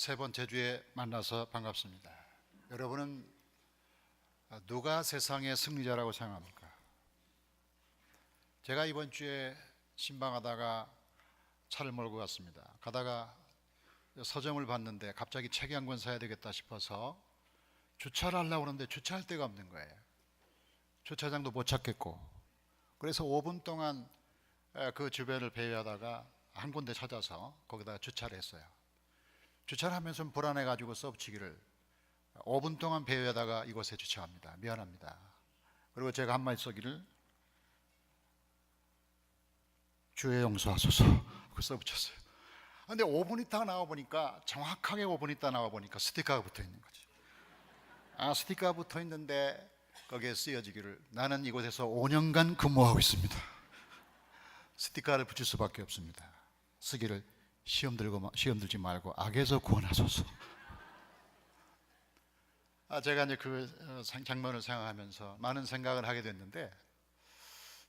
세 번째 주에 만나서 반갑습니다. 여러분은 누가 세상의 승리자라고 생각합니까? 제가 이번 주에 신방하다가 차를 몰고 갔습니다. 가다가 서점을 봤는데 갑자기 책한권 사야 되겠다 싶어서 주차를 하려고 하는데 주차할 데가 없는 거예요. 주차장도 못 찾겠고 그래서 5분 동안 에, 그 주변을 배회하다가 한 군데 찾아서 거기다가 주차를 했어요. 주차를 하면서 불안해 가지고 써붙이기를 5분 동안 배회하다가 이곳에 주차합니다. 미안합니다. 그리고 제가 한마디 써기를 주의 용서하소서 그 써붙였어요. 근데 5분 있다가 나와 보니까 정확하게 5분 있다 나와 보니까 스티커가 붙어 있는 거지. 아 스티커가 붙어 있는데 거기에 쓰여지기를 나는 이곳에서 5년간 근무하고 있습니다. 스티커를 붙일 수밖에 없습니다. 쓰기를 시험 들고 시험 들지 말고 악에서 구원하소서. 아 제가 이제 그 어, 상- 장면을 생각하면서 많은 생각을 하게 됐는데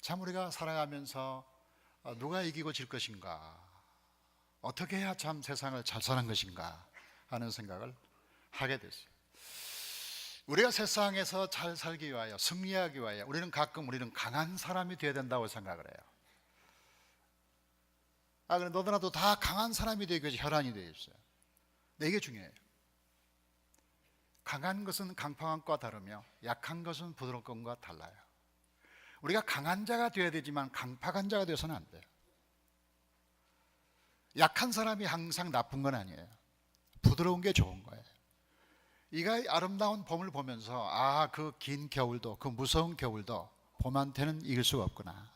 참 우리가 살아가면서 어, 누가 이기고 질 것인가 어떻게 해야 참 세상을 잘 사는 것인가 하는 생각을 하게 됐어요. 우리가 세상에서 잘 살기 위하여 승리하기 위하여 우리는 가끔 우리는 강한 사람이 되어야 된다고 생각을 해요. 아, 그래 너도나도 다 강한 사람이 되기 위해서 혈안이 되어 있어요. 근데 이게 중요해요. 강한 것은 강팍한 것과 다르며 약한 것은 부드러운 것과 달라요. 우리가 강한 자가 되어야 되지만 강팍한 자가 되어서는 안 돼요. 약한 사람이 항상 나쁜 건 아니에요. 부드러운 게 좋은 거예요. 이가 아름다운 봄을 보면서 아 그 긴 겨울도 그 무서운 겨울도 봄한테는 이길 수가 없구나.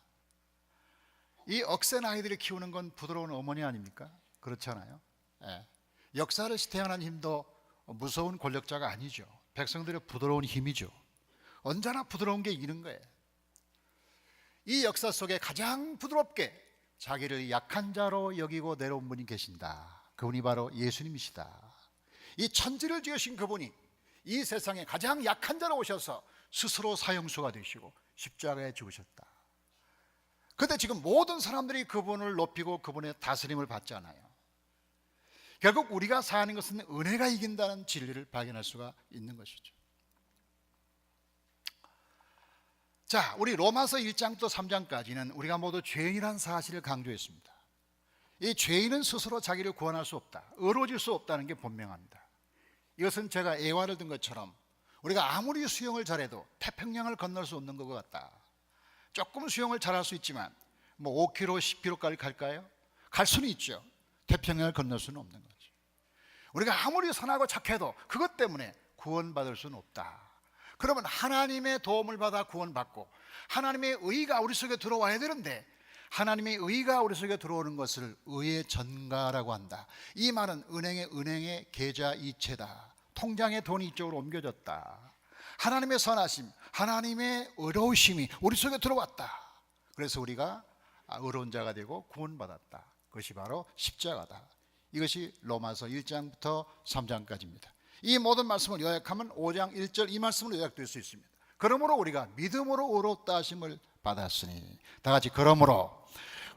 이 억센 아이들을 키우는 건 부드러운 어머니 아닙니까? 그렇잖아요. 예. 역사를 태어난 힘도 무서운 권력자가 아니죠. 백성들의 부드러운 힘이죠. 언제나 부드러운 게 이기는 거예요. 이 역사 속에 가장 부드럽게 자기를 약한 자로 여기고 내려온 분이 계신다. 그분이 바로 예수님이시다. 이 천지를 지으신 그분이 이 세상에 가장 약한 자로 오셔서 스스로 사형수가 되시고 십자가에 죽으셨다. 근데 지금 모든 사람들이 그분을 높이고 그분의 다스림을 받잖아요. 결국 우리가 사는 것은 은혜가 이긴다는 진리를 발견할 수가 있는 것이죠. 자, 우리 로마서 1장부터 3장까지는 우리가 모두 죄인이라는 사실을 강조했습니다. 이 죄인은 스스로 자기를 구원할 수 없다. 의로워질 수 없다는 게 분명합니다. 이것은 제가 애화를 든 것처럼 우리가 아무리 수영을 잘해도 태평양을 건널 수 없는 것 같다. 조금 수영을 잘할 수 있지만 뭐 5km, 10km까지 갈까요? 갈 수는 있죠. 태평양을 건널 수는 없는 거죠. 우리가 아무리 선하고 착해도 그것 때문에 구원받을 수는 없다. 그러면 하나님의 도움을 받아 구원받고 하나님의 의가 우리 속에 들어와야 되는데 하나님의 의가 우리 속에 들어오는 것을 의의 전가라고 한다. 이 말은 은행의 은행의 계좌 이체다. 통장의 돈이 이쪽으로 옮겨졌다. 하나님의 선하심, 하나님의 의로우심이 우리 속에 들어왔다. 그래서 우리가 의로운 자가 되고 구원받았다. 그것이 바로 십자가다. 이것이 로마서 1장부터 3장까지입니다. 이 모든 말씀을 요약하면 5장 1절 이 말씀으로 요약될 수 있습니다. 그러므로 우리가 믿음으로 의롭다 하심을 받았으니 다 같이 그러므로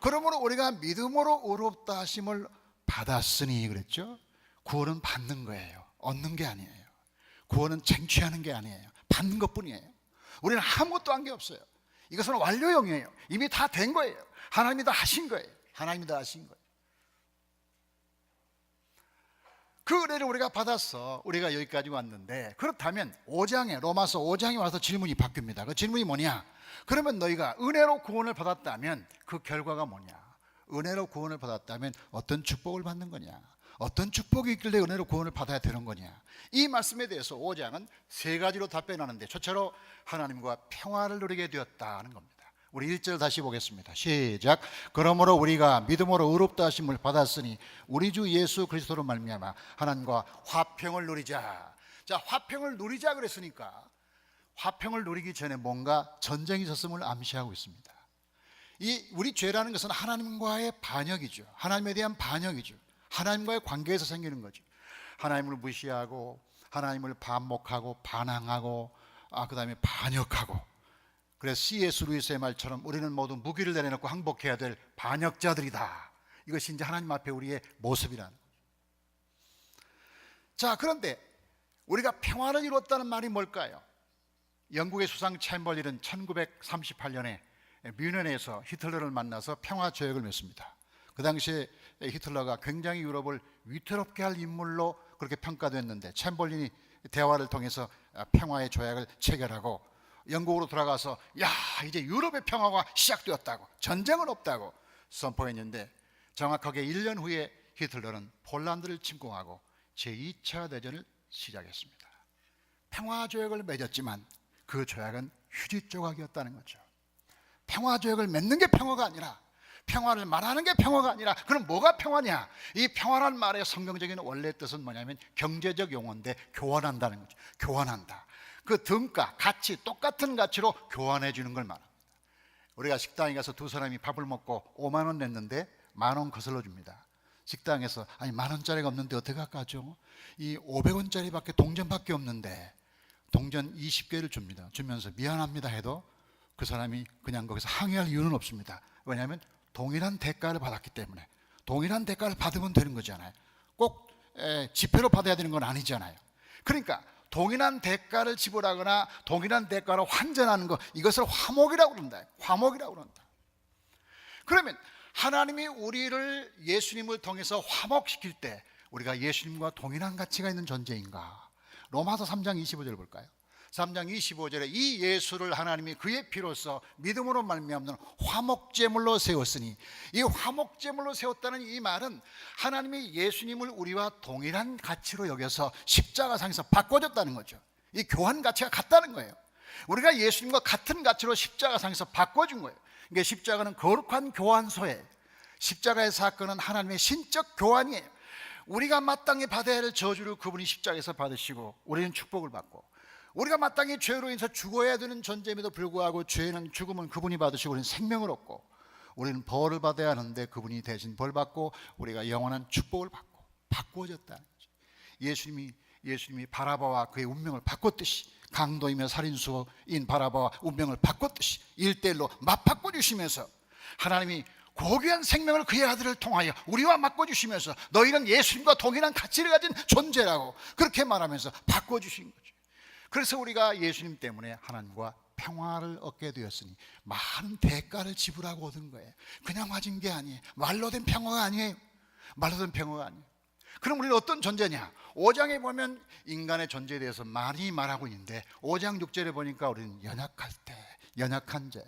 그러므로 우리가 믿음으로 의롭다 하심을 받았으니 그랬죠. 구원은 받는 거예요. 얻는 게 아니에요. 구원은 쟁취하는 게 아니에요. 받는 것 뿐이에요. 우리는 아무것도 한 게 없어요. 이것은 완료형이에요. 이미 다 된 거예요. 하나님이 다 하신 거예요. 하나님이 다 하신 거예요. 그 은혜를 우리가 받았어. 우리가 여기까지 왔는데 그렇다면 5장에 로마서 5장에 와서 질문이 바뀝니다. 그 질문이 뭐냐? 그러면 너희가 은혜로 구원을 받았다면 그 결과가 뭐냐? 은혜로 구원을 받았다면 어떤 축복을 받는 거냐? 어떤 축복이 있길래 은혜로 구원을 받아야 되는 거냐? 이 말씀에 대해서 5장은 세 가지로 답변하는데 첫째로 하나님과 평화를 누리게 되었다는 겁니다. 우리 1절 다시 보겠습니다. 시작. 그러므로 우리가 믿음으로 의롭다 하심을 받았으니 우리 주 예수 그리스도로 말미암아 하나님과 화평을 누리자. 자, 화평을 누리자 그랬으니까 화평을 누리기 전에 뭔가 전쟁이 있었음을 암시하고 있습니다. 이 우리 죄라는 것은 하나님과의 반역이죠. 하나님에 대한 반역이죠. 하나님과의 관계에서 생기는 거죠. 하나님을 무시하고 하나님을 반목하고 반항하고 아 그다음에 반역하고 그래서 C.S. 루이스의 말처럼 우리는 모두 무기를 내려놓고 항복해야 될 반역자들이다. 이것이 이제 하나님 앞에 우리의 모습이란. 자, 그런데 우리가 평화를 이뤘다는 말이 뭘까요? 영국의 수상 챔버린은 1938년에 뮌헨에서 히틀러를 만나서 평화 조약을 맺습니다. 그 당시에 히틀러가 굉장히 유럽을 위태롭게 할 인물로 그렇게 평가됐는데 챔버린이 대화를 통해서 평화의 조약을 체결하고 영국으로 돌아가서 야 이제 유럽의 평화가 시작되었다고 전쟁은 없다고 선포했는데 정확하게 1년 후에 히틀러는 폴란드를 침공하고 제2차 대전을 시작했습니다. 평화 조약을 맺었지만 그 조약은 휴지 조각이었다는 거죠. 평화 조약을 맺는 게 평화가 아니라 평화를 말하는 게 평화가 아니라 그럼 뭐가 평화냐? 이 평화란 말의 성경적인 원래 뜻은 뭐냐면 경제적 용어인데 교환한다는 거죠. 교환한다. 그 등가, 가치, 똑같은 가치로 교환해 주는 걸 말합니다. 우리가 식당에 가서 두 사람이 밥을 먹고 5만 원 냈는데 만 원 거슬러 줍니다. 식당에서 아니 만 원짜리가 없는데 어떻게 할까죠? 이 500원짜리밖에 동전밖에 없는데 동전 20개를 줍니다. 주면서 미안합니다 해도 그 사람이 그냥 거기서 항의할 이유는 없습니다. 왜냐하면 동일한 대가를 받았기 때문에 동일한 대가를 받으면 되는 거잖아요. 꼭 에, 지폐로 받아야 되는 건 아니잖아요. 그러니까 동일한 대가를 지불하거나 동일한 대가로 환전하는 것 이것을 화목이라고 그런다. 화목이라고 그런다. 그러면 하나님이 우리를 예수님을 통해서 화목시킬 때 우리가 예수님과 동일한 가치가 있는 존재인가? 로마서 3장 25절 볼까요? 3장 25절에 이 예수를 하나님이 그의 피로써 믿음으로 말미암는 화목제물로 세웠으니 이 화목제물로 세웠다는 이 말은 하나님이 예수님을 우리와 동일한 가치로 여겨서 십자가상에서 바꿔줬다는 거죠. 이 교환 가치가 같다는 거예요. 우리가 예수님과 같은 가치로 십자가상에서 바꿔준 거예요. 그러니까 십자가는 거룩한 교환소에 십자가의 사건은 하나님의 신적 교환이에요. 우리가 마땅히 받아야 할 저주를 그분이 십자가에서 받으시고 우리는 축복을 받고 우리가 마땅히 죄로 인해서 죽어야 되는 존재임에도 불구하고 죄는 죽음은 그분이 받으시고 우리는 생명을 얻고 우리는 벌을 받아야 하는데 그분이 대신 벌 받고 우리가 영원한 축복을 받고 바꾸어졌다는 거죠. 예수님이 예수님이 바라바와 그의 운명을 바꿨듯이 강도이며 살인수인 바라바와 운명을 바꿨듯이 일대일로 맞바꿔 주시면서 하나님이 고귀한 생명을 그의 아들을 통하여 우리와 바꿔 주시면서 너희는 예수님과 동일한 가치를 가진 존재라고 그렇게 말하면서 바꿔 주신 거죠. 그래서 우리가 예수님 때문에 하나님과 평화를 얻게 되었으니 많은 대가를 지불하고 얻은 거예요. 그냥 가진 게 아니에요. 말로 된 평화가 아니에요. 말로 된 평화가 아니에요. 그럼 우리는 어떤 존재냐? 5장에 보면 인간의 존재에 대해서 많이 말하고 있는데 5장 6절에 보니까 우리는 연약할 때, 연약한 자.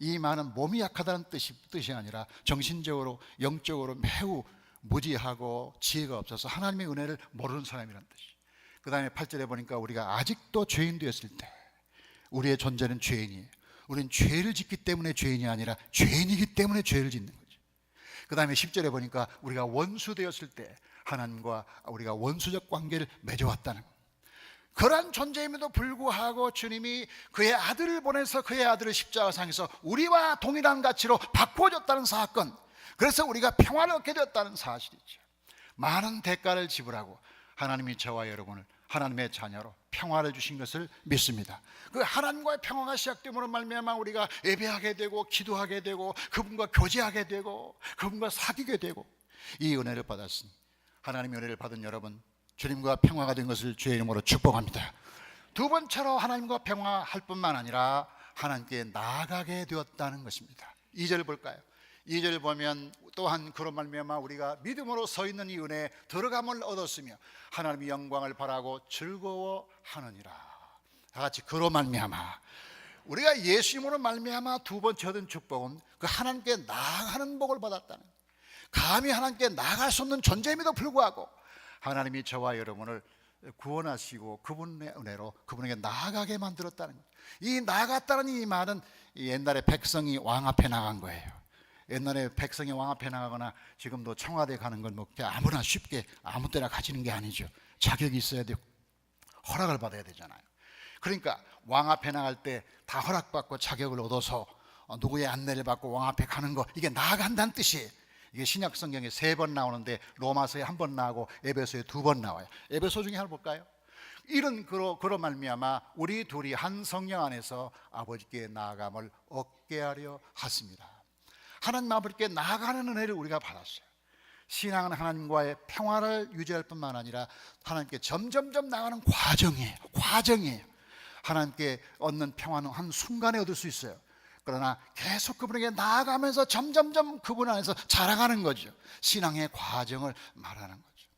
이 말은 몸이 약하다는 뜻이, 뜻이 아니라 정신적으로, 영적으로 매우 무지하고 지혜가 없어서 하나님의 은혜를 모르는 사람이라는 뜻이. 그 다음에 8절에 보니까 우리가 아직도 죄인 되었을 때 우리의 존재는 죄인이에요. 우리는 죄를 짓기 때문에 죄인이 아니라 죄인이기 때문에 죄를 짓는 거죠. 그 다음에 10절에 보니까 우리가 원수 되었을 때 하나님과 우리가 원수적 관계를 맺어왔다는 것. 그러한 존재임에도 불구하고 주님이 그의 아들을 보내서 그의 아들을 십자가상에서 우리와 동일한 가치로 바꿔줬다는 사건. 그래서 우리가 평화를 얻게 되었다는 사실이죠. 많은 대가를 지불하고 하나님이 저와 여러분을 하나님의 자녀로 평화를 주신 것을 믿습니다. 그 하나님과의 평화가 시작됨으로 말미암아 우리가 예배하게 되고 기도하게 되고 그분과 교제하게 되고 그분과 사귀게 되고 이 은혜를 받았으니 하나님의 은혜를 받은 여러분 주님과 평화가 된 것을 주의 이름으로 축복합니다. 두 번째로 하나님과 평화할 뿐만 아니라 하나님께 나아가게 되었다는 것입니다. 2절 볼까요? 2절 보면 또한 그런 말미암아 우리가 믿음으로 서 있는 이 은혜에 들어감을 얻었으며 하나님의 영광을 바라고 즐거워하느니라. 다 같이 그로 말미암아 우리가 예수님으로 말미암아 두 번째 얻은 축복은 그 하나님께 나아가는 복을 받았다는 감히 하나님께 나아갈 수 없는 존재임에도 불구하고 하나님이 저와 여러분을 구원하시고 그분의 은혜로 그분에게 나아가게 만들었다는. 이 나아갔다는 이 말은 옛날에 백성이 왕 앞에 나간 거예요. 옛날에 백성이 왕 앞에 나가거나 지금도 청와대 가는 건뭐 아무나 쉽게 아무 때나 가지는 게 아니죠. 자격이 있어야 되고 허락을 받아야 되잖아요. 그러니까 왕 앞에 나갈 때 다 허락받고 자격을 얻어서 누구의 안내를 받고 왕 앞에 가는 거 이게 나아간다는 뜻이에요. 이게 신약 성경에 세 번 나오는데 로마서에 한 번 나오고 에베소에 두 번 나와요. 에베소 중에 하나 볼까요? 이런 그로 그로 말미암아 우리 둘이 한 성령 안에서 아버지께 나아감을 얻게 하려 하십니다. 하나님 아버지께 나아가는 은혜를 우리가 받았어요. 신앙은 하나님과의 평화를 유지할 뿐만 아니라 하나님께 점점점 나가는 과정이에요. 과정이에요. 하나님께 얻는 평화는 한 순간에 얻을 수 있어요. 그러나 계속 그분에게 나아가면서 점점점 그분 안에서 자라가는 거죠. 신앙의 과정을 말하는 거죠.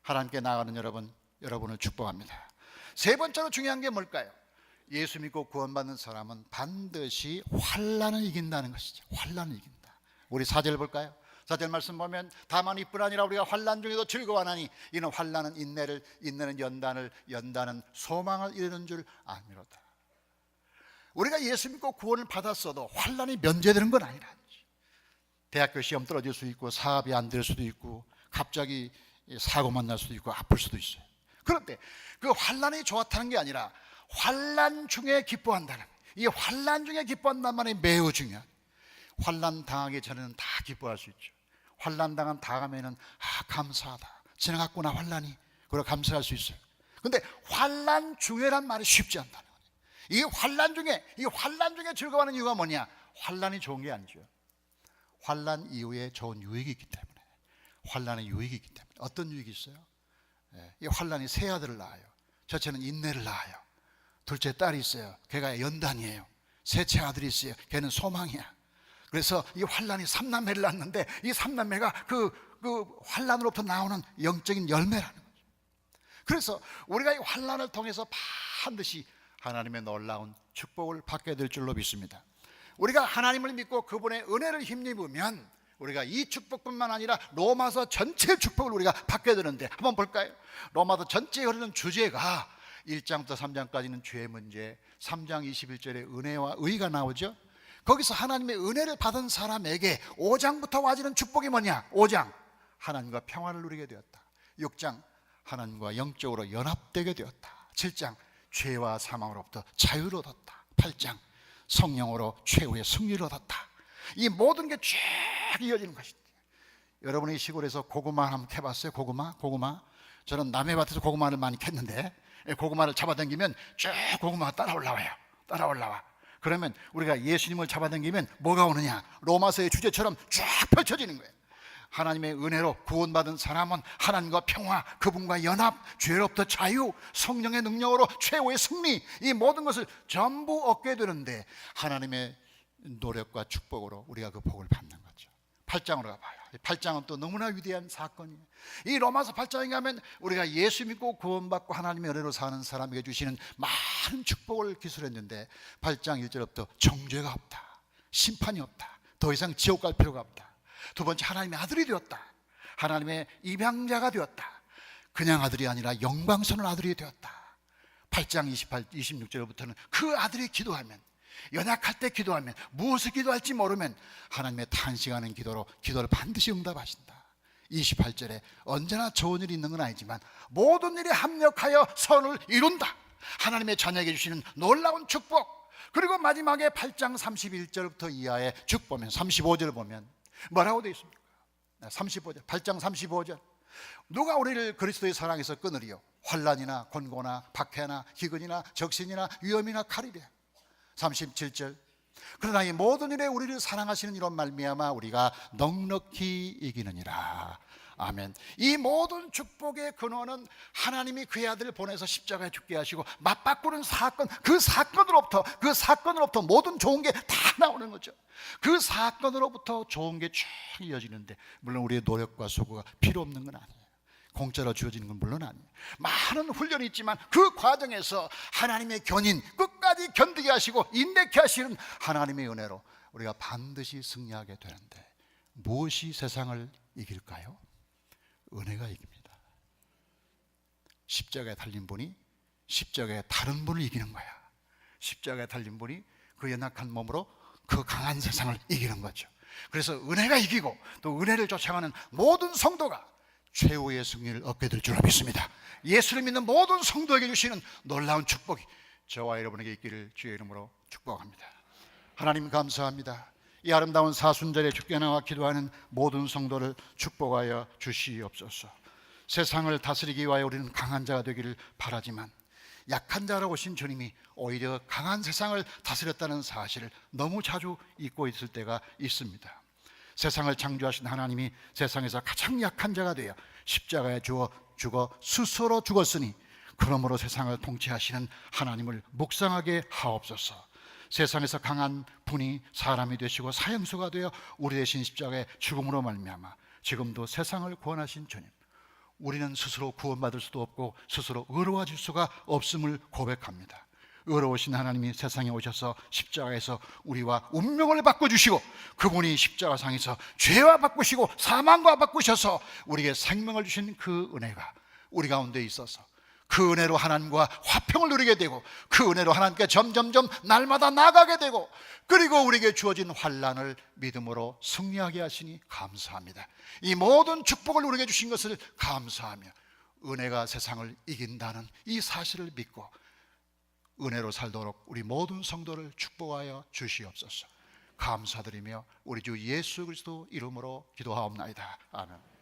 하나님께 나아가는 여러분, 여러분을 축복합니다. 세 번째로 중요한 게 뭘까요? 예수 믿고 구원받는 사람은 반드시 환란을 이긴다는 것이죠. 환란을 이긴다. 우리 사절 볼까요? 사절 말씀 보면 다만 이뿐 아니라 우리가 환란 중에도 즐거워하나니 이는 환란은 인내를 인내는 연단을 연단은 소망을 이루는 줄 아미로다. 우리가 예수 믿고 구원을 받았어도 환란이 면제되는 건 아니라 대학교 시험 떨어질 수 있고 사업이 안 될 수도 있고 갑자기 사고 만 날 수도 있고 아플 수도 있어요. 그런데 그 환란이 좋았다는 게 아니라 환란 중에 기뻐한다는 이 환란 중에 기뻐한다는 말이 매우 중요한. 환란 당하기 전에는 다 기뻐할 수 있죠. 환란 당한 다음에는 아 감사하다. 지나갔구나 환란이. 그걸 감사할 수 있어요. 근데 환란 중에란 말이 쉽지 않다는 거예요. 이 환란 중에 이 환란 중에 즐거워하는 이유가 뭐냐? 환란이 좋은 게 아니죠. 환란 이후에 좋은 유익이 있기 때문에 환란의 유익이 있기 때문에 어떤 유익이 있어요? 예, 이 환란이 세 아들을 낳아요. 첫째는 인내를 낳아요. 둘째 딸이 있어요. 걔가 연단이에요. 셋째 아들이 있어요. 걔는 소망이야. 그래서 이 환란이 삼남매를 낳는데 이 삼남매가 그, 그 환란으로부터 나오는 영적인 열매라는 거죠. 그래서 우리가 이 환란을 통해서 반드시 하나님의 놀라운 축복을 받게 될 줄로 믿습니다. 우리가 하나님을 믿고 그분의 은혜를 힘입으면 우리가 이 축복뿐만 아니라 로마서 전체 축복을 우리가 받게 되는데 한번 볼까요? 로마서 전체에 흐르는 주제가 1장부터 3장까지는 죄의 문제, 3장 21절에 은혜와 의가 나오죠. 거기서 하나님의 은혜를 받은 사람에게 5장부터 와지는 축복이 뭐냐? 5장 하나님과 평화를 누리게 되었다. 6장 하나님과 영적으로 연합되게 되었다. 7장 죄와 사망으로부터 자유를 얻었다. 8장 성령으로 최후의 승리를 얻었다. 이 모든 게 쭉 이어지는 것이다. 여러분이 시골에서 고구마 한번 캐봤어요? 고구마? 고구마? 저는 남의 밭에서 고구마를 많이 캤는데 예, 고구마를 잡아당기면 쭉 고구마가 따라 올라와요. 따라 올라와. 그러면 우리가 예수님을 잡아당기면 뭐가 오느냐? 로마서의 주제처럼 쭉 펼쳐지는 거예요. 하나님의 은혜로 구원받은 사람은 하나님과 평화, 그분과 연합, 죄로부터 자유, 성령의 능력으로 최후의 승리, 이 모든 것을 전부 얻게 되는데 하나님의 노력과 축복으로 우리가 그 복을 받는 거죠. 8장으로 가봐요. 8장은 또 너무나 위대한 사건이에요. 이 로마서 8장에 가면 우리가 예수 믿고 구원받고 하나님의 은혜로 사는 사람에게 주시는 많은 축복을 기술했는데 8장 1절부터 정죄가 없다. 심판이 없다. 더 이상 지옥 갈 필요가 없다. 두 번째 하나님의 아들이 되었다. 하나님의 입양자가 되었다. 그냥 아들이 아니라 영광스러운 아들이 되었다. 8장 28, 26절부터는 그 아들이 기도하면 연약할 때 기도하면 무엇을 기도할지 모르면 하나님의 탄식하는 기도로 기도를 반드시 응답하신다. 28절에 언제나 좋은 일이 있는 건 아니지만 모든 일에 합력하여 선을 이룬다. 하나님의 자녀에게 주시는 놀라운 축복. 그리고 마지막에 8장 31절부터 이하의 쭉 보면 35절 보면 뭐라고 되어 있습니까? 35절, 8장 35절. 누가 우리를 그리스도의 사랑에서 끊으리요? 환란이나 권고나 박해나 기근이나 적신이나 위험이나 칼이래. 37절. 그러나 이 모든 일에 우리를 사랑하시는 이런 말미암아 우리가 넉넉히 이기느니라. 아멘. 이 모든 축복의 근원은 하나님이 그의 아들을 보내서 십자가에 죽게 하시고 맞바꾸는 사건, 그 사건으로부터 그 사건으로부터 모든 좋은 게 다 나오는 거죠. 그 사건으로부터 좋은 게 쭉 이어지는데 물론 우리의 노력과 소구가 필요 없는 건 아니에요. 공짜로 주어지는 건 물론 아니에요. 많은 훈련이 있지만 그 과정에서 하나님의 견인 끝까지 견디게 하시고 인내케 하시는 하나님의 은혜로 우리가 반드시 승리하게 되는데 무엇이 세상을 이길까요? 은혜가 이깁니다. 십자가에 달린 분이 십자가에 다른 분을 이기는 거야. 십자가에 달린 분이 그 연약한 몸으로 그 강한 세상을 이기는 거죠. 그래서 은혜가 이기고 또 은혜를 쫓아가는 모든 성도가 최후의 승리를 얻게 될 줄로 믿습니다. 예수를 믿는 모든 성도에게 주시는 놀라운 축복이 저와 여러분에게 있기를 주의 이름으로 축복합니다. 하나님 감사합니다. 이 아름다운 사순절에 주께 나와 기도하는 모든 성도를 축복하여 주시옵소서. 세상을 다스리기 위하여 우리는 강한 자가 되기를 바라지만 약한 자로 오신 주님이 오히려 강한 세상을 다스렸다는 사실을 너무 자주 잊고 있을 때가 있습니다. 세상을 창조하신 하나님이 세상에서 가장 약한 자가 되어 십자가에 죽어 죽어 스스로 죽었으니 그러므로 세상을 통치하시는 하나님을 묵상하게 하옵소서. 세상에서 강한 분이 사람이 되시고 사형수가 되어 우리 대신 십자가의 죽음으로 말미암아 지금도 세상을 구원하신 주님. 우리는 스스로 구원받을 수도 없고 스스로 의로워질 수가 없음을 고백합니다. 의로우신 하나님이 세상에 오셔서 십자가에서 우리와 운명을 바꿔주시고 그분이 십자가상에서 죄와 바꾸시고 사망과 바꾸셔서 우리에게 생명을 주신 그 은혜가 우리 가운데 있어서 그 은혜로 하나님과 화평을 누리게 되고 그 은혜로 하나님께 점점점 날마다 나가게 되고 그리고 우리에게 주어진 환란을 믿음으로 승리하게 하시니 감사합니다. 이 모든 축복을 우리에게 주신 것을 감사하며 은혜가 세상을 이긴다는 이 사실을 믿고 은혜로 살도록 우리 모든 성도를 축복하여 주시옵소서. 감사드리며 우리 주 예수 그리스도 이름으로 기도하옵나이다. 아멘.